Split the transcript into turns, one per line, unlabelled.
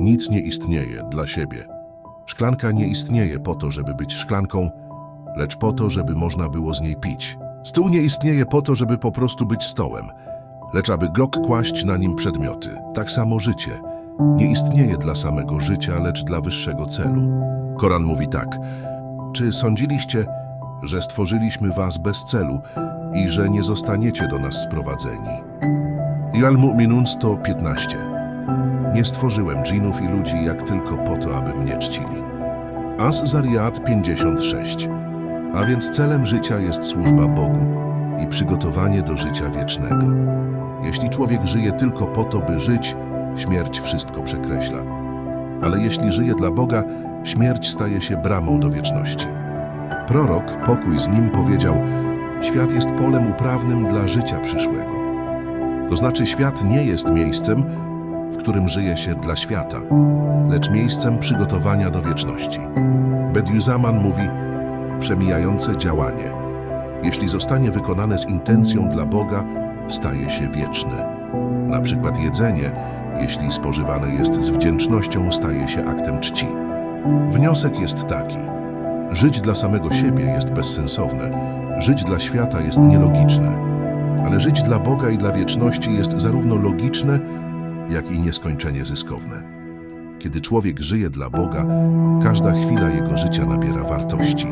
Nic nie istnieje dla siebie. Szklanka nie istnieje po to, żeby być szklanką, lecz po to, żeby można było z niej pić. Stół nie istnieje po to, żeby po prostu być stołem, lecz aby grok kłaść na nim przedmioty. Tak samo życie nie istnieje dla samego życia, lecz dla wyższego celu. Koran mówi tak: Czy sądziliście, że stworzyliśmy was bez celu i że nie zostaniecie do nas sprowadzeni? Al-Mu'minun 115 Nie stworzyłem dżinów i ludzi jak tylko po to, aby mnie czcili. Az-Zariyat 56 A więc celem życia jest służba Bogu i przygotowanie do życia wiecznego. Jeśli człowiek żyje tylko po to, by żyć, śmierć wszystko przekreśla. Ale jeśli żyje dla Boga, śmierć staje się bramą do wieczności. Prorok, pokój z nim, powiedział: Świat jest polem uprawnym dla życia przyszłego. To znaczy, świat nie jest miejscem, w którym żyje się dla świata, lecz miejscem przygotowania do wieczności. Bediüzzaman mówi: przemijające działanie, jeśli zostanie wykonane z intencją dla Boga, staje się wieczne. Na przykład jedzenie, jeśli spożywane jest z wdzięcznością, staje się aktem czci. Wniosek jest taki: żyć dla samego siebie jest bezsensowne, żyć dla świata jest nielogiczne, ale żyć dla Boga i dla wieczności jest zarówno logiczne, jak i nieskończenie zyskowne. Kiedy człowiek żyje dla Boga, każda chwila jego życia nabiera wartości.